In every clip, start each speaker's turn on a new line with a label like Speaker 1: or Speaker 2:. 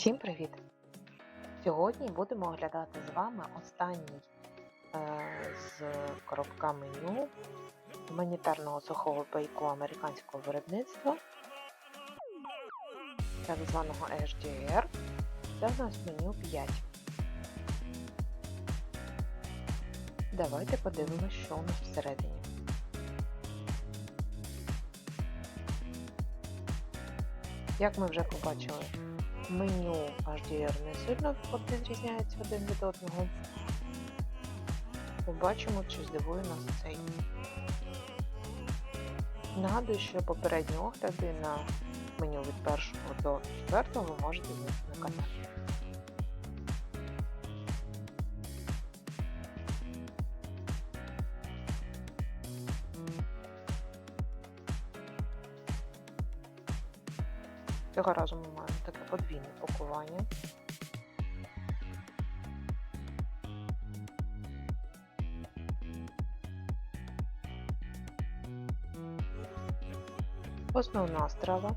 Speaker 1: Всім привіт! Сьогодні будемо оглядати з вами останній е, з коробка меню гуманітарного сухого пайку американського виробництва, так званого HDR. Це в нас меню 5. Давайте подивимося, що у нас всередині. Як ми вже побачили, меню HDR не сильно відрізняється один від одного. Побачимо, чи здивує нас цей. Нагадую, що попередні огляди на меню від 1 до 4 ви можете знайти на каналі. Цього разу ми маємо таке подвійне пакування. Основна страва,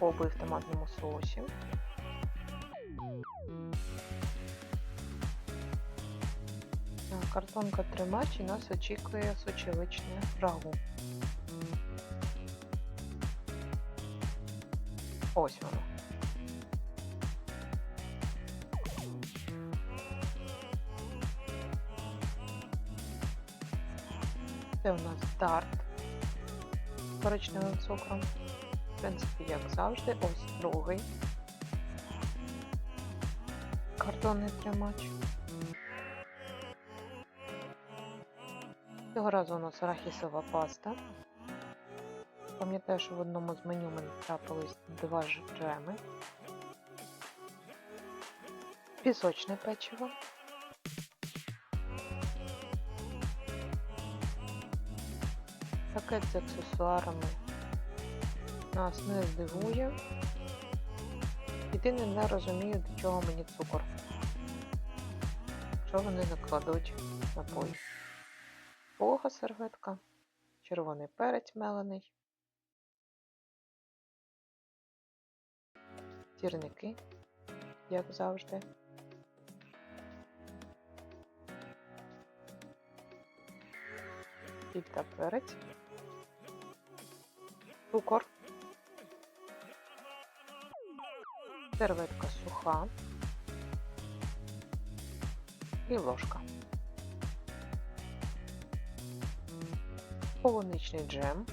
Speaker 1: коби в томатному соусі. Картонка тримач і нас очікує сочевичне рагу. Ось. Це у нас старт з коричневим цукром. В принципі, як завжди, ось другий картонний тримач. Цього разу у нас арахісова паста. Пам'ятаю, що в одному з меню мені трапились два джеми. Пісочне печиво. Пакет з аксесуарами нас не здивує. Єдине не розумію, до чого мені цукор. Якщо вони накладуть напої. Пога серветка, червоний перець мелений. Сірники, як завжди. Сіль та перець, цукор, серветка суха і ложка. Полуничний джем.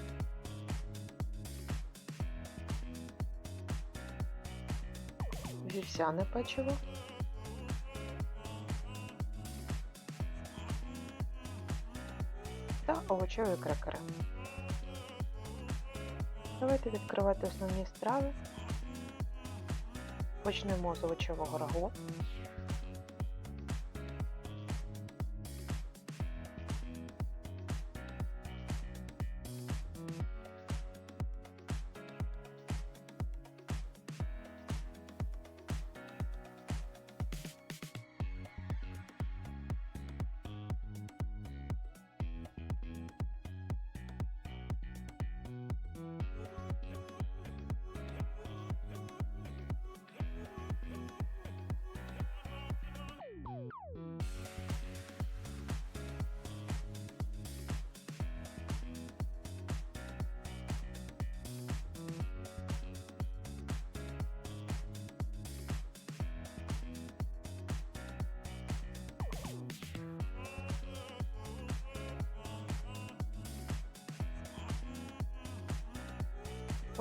Speaker 1: Вівсяне печиво. Та овочеві крекери. Давайте відкривати основні страви. Почнемо з овочевого рагу.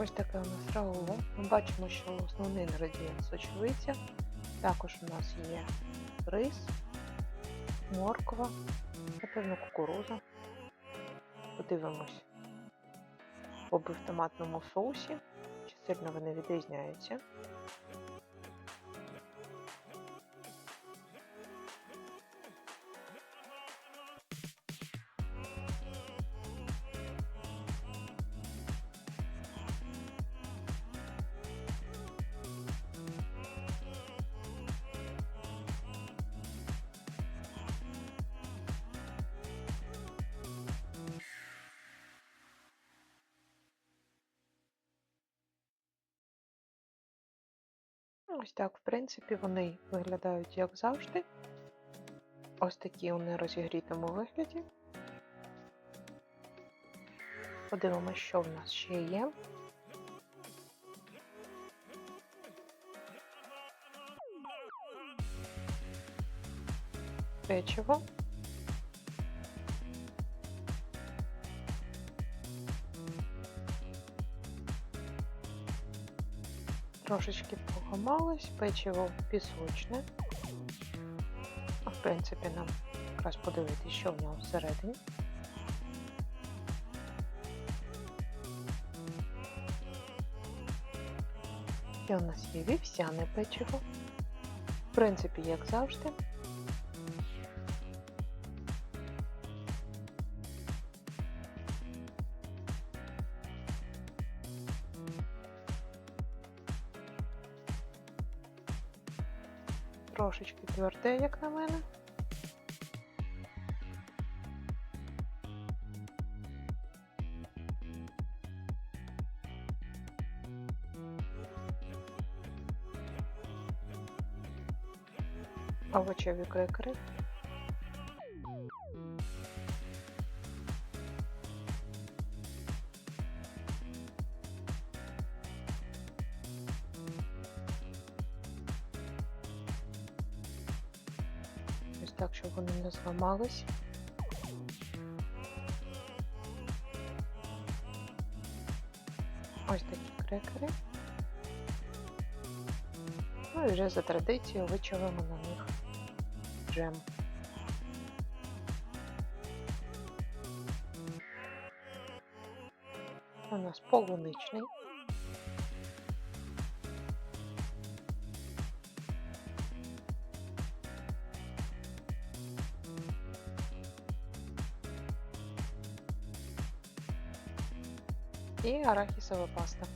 Speaker 1: Ось таке у нас рагу. Ми бачимо, що основний інгредієнт сочевиця. Також у нас є рис, морква, напевно, кукуруза. Подивимось боби в томатному соусі, чи сильно вони відрізняються. Ось так, в принципі, вони виглядають як завжди. Ось такі у нерозігрітому вигляді. Подивимося, що в нас ще є. Печиво. Трошечки поламалось, печиво пісочне. А, В принципі, нам якраз подивитися, що в нього всередині. І у нас є вівсяне печиво. В принципі, як завжди. Трошечки тверде, як на мене. Овочеві крекери. Так, щоб вони не зламались. Ось такі крекери. Ну і вже за традицією вичавимо на них джем. У нас полуничний. І арахісова паста.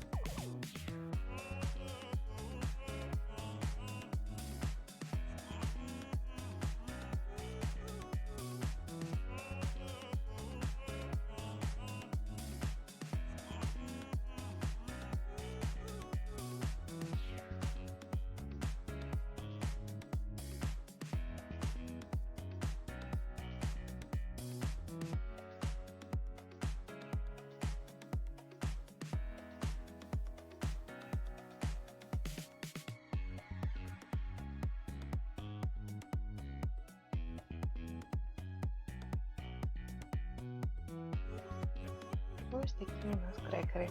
Speaker 1: Ось такі у нас крекери.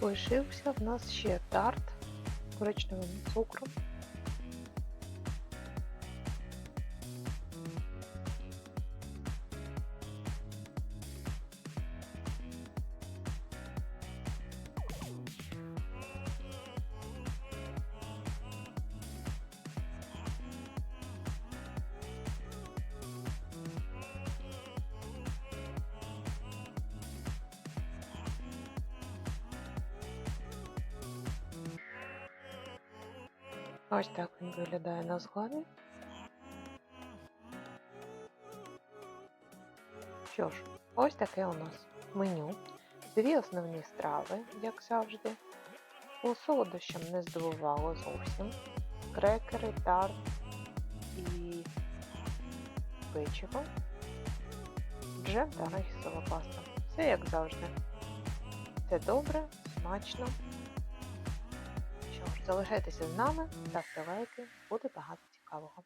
Speaker 1: Лишився в нас ще тарт з коричневим цукром. Ось так він виглядає на згладі. Що ж, ось таке у нас меню. Дві основні страви, як завжди. У солодощам не здивувало зовсім. Крекери, тарт і печиво, джем та арахісова паста. Все як завжди. Це добре, смачно. Залишайтеся з нами, ставте лайки, буде багато цікавого.